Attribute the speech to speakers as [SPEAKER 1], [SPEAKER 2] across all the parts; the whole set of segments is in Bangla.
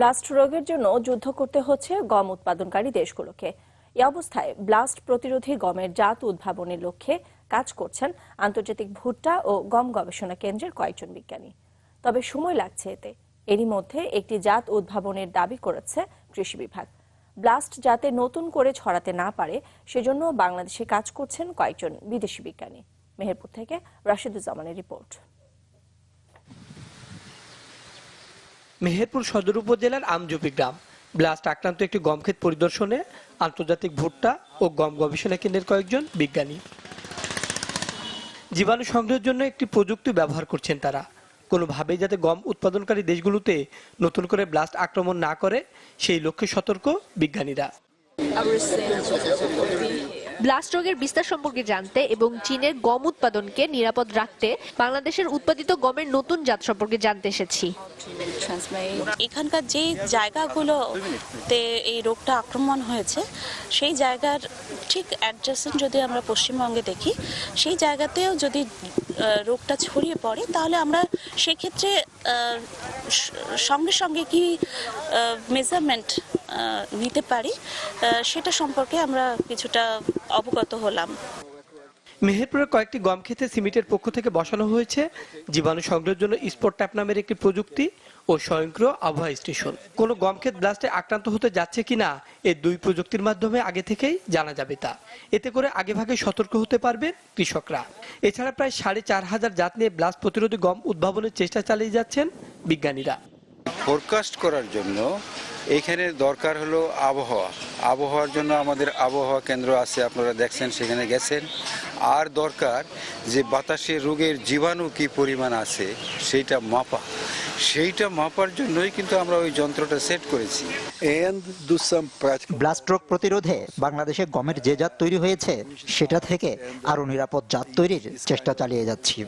[SPEAKER 1] ব্লাস্ট রোগের জন্য যুদ্ধ করতে হচ্ছে গম উৎপাদনকারী দেশগুলোকে। এ অবস্থায় ব্লাস্ট প্রতিরোধী গমের জাত উদ্ভাবনের লক্ষ্যে কাজ করছেন আন্তর্জাতিক ভুট্টা ও গম গবেষণা কেন্দ্রের কয়েকজন বিজ্ঞানী। তবে সময় লাগছে এতে। এরই মধ্যে একটি জাত উদ্ভাবনের দাবি করেছে কৃষি বিভাগ। ব্লাস্ট যাতে নতুন করে ছড়াতে না পারে, সেজন্য বাংলাদেশে কাজ করছেন কয়েকজন বিদেশি বিজ্ঞানী। মেহেরপুর থেকে রাশিদুজ্জামানের রিপোর্ট।
[SPEAKER 2] মেহেরপুর সদর উপজেলার আমজুপি গ্রাম। ব্লাস্ট আক্রান্ত একটি গম ক্ষেত পরিদর্শনে আন্তর্জাতিক ভুট্টা ও গম গবেষণা কেন্দ্রের কয়েকজন বিজ্ঞানী। জীবাণু সংগ্রহের জন্য একটি প্রযুক্তি ব্যবহার করছেন তারা। কোনোভাবেই যাতে গম উৎপাদনকারী দেশগুলোতে নতুন করে ব্লাস্ট আক্রমণ না করে, সেই লক্ষ্যে সতর্ক বিজ্ঞানীরা।
[SPEAKER 3] ব্লাস্ট রোগের বিস্তার সম্পর্কে জানতে এবং চীনের গম উৎপাদনকে নিরাপদ রাখতে বাংলাদেশের উৎপাদিত গমের নতুন জাত সম্পর্কে জানতে এসেছি।
[SPEAKER 4] এখানকার যে জায়গাগুলোতে এই রোগটা আক্রমণ হয়েছে, সেই জায়গার ঠিক অ্যাডজাসেন্ট যদি আমরা পশ্চিমবঙ্গে দেখি, সেই জায়গাতেও যদি রোগটা ছড়িয়ে পড়ে, তাহলে আমরা সেক্ষেত্রে সঙ্গে সঙ্গে কি মেজারমেন্ট নিতে পারি। আহ, সেটা সম্পর্কে আমরা কিছুটা অবগত হলাম।
[SPEAKER 2] মেহেরপুরের কয়েকটি গম খেতে সিমিটের পক্ষ থেকে বসানো হয়েছে। জীবাণু সংগ্রহের জন্য স্পট ট্যাপ নামের একটি প্রযুক্তি ও স্বয়ংক্রিয় আবহাওয়া স্টেশন। কোনো গম ক্ষেত ব্লাস্টে আক্রান্ত হতে যাচ্ছে কিনা এই দুই প্রযুক্তির মাধ্যমে আগে থেকেই জানা যাবে তা। এতে করে আগেভাগে সতর্ক হতে পারবে কৃষকরা। এছাড়া প্রায় সাড়ে চার হাজার জাত নিয়ে ব্লাস্ট প্রতিরোধী গম উদ্ভাবনের চেষ্টা চালিয়ে যাচ্ছেন বিজ্ঞানীরা।
[SPEAKER 5] ফোরকাস্ট করার জন্য এখানে দরকার হলো আবহাওয়া। আবহাওয়ার জন্য আমাদের আবহাওয়া কেন্দ্র আছে আপনারা দেখছেন সেখানে গেছেন। আর দরকার যে বাতাসে রোগের জীবাণু কি পরিমাণ আছে সেইটা মাপা। সেইটা মাপার জন্যই কিন্তু আমরা ওই যন্ত্রটা সেট করেছি।
[SPEAKER 6] ব্লাস্ট রোগ প্রতিরোধে বাংলাদেশে গমের যে জাত তৈরি হয়েছে সেটা থেকে আরও নিরাপদ জাত তৈরির চেষ্টা চালিয়ে যাচ্ছি।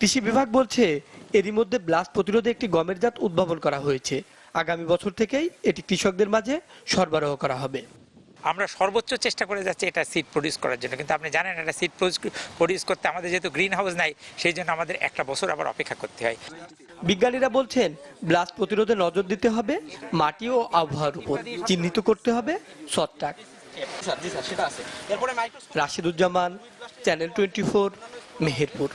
[SPEAKER 2] কৃষি বিভাগ বলছে এরই মধ্যে ব্লাস্ট প্রতিরোধে একটি গমের জাত উদ্ভাবন করা হয়েছে। আগামী বছর থেকেই এটি কৃষকদের মাঝে সরবরাহ করা হবে।
[SPEAKER 7] আমরা সর্বোচ্চ চেষ্টা করে যাচ্ছি এটা সিড প্রডিউস করার জন্য। কিন্তু আপনি জানেন এটা সিড প্রডিউস করতে আমাদের যেহেতু গ্রিন হাউস নাই সেই জন্য আমাদের একটা বছর আবার অপেক্ষা করতে হয়।
[SPEAKER 2] বিজ্ঞানীরা বলছেন ব্লাস্ট প্রতিরোধে নজর দিতে হবে মাটি ও আবহাওয়ার উপর। চিহ্নিত করতে হবে ছত্রাক Rashiduzzaman channel twenty four Meherpur.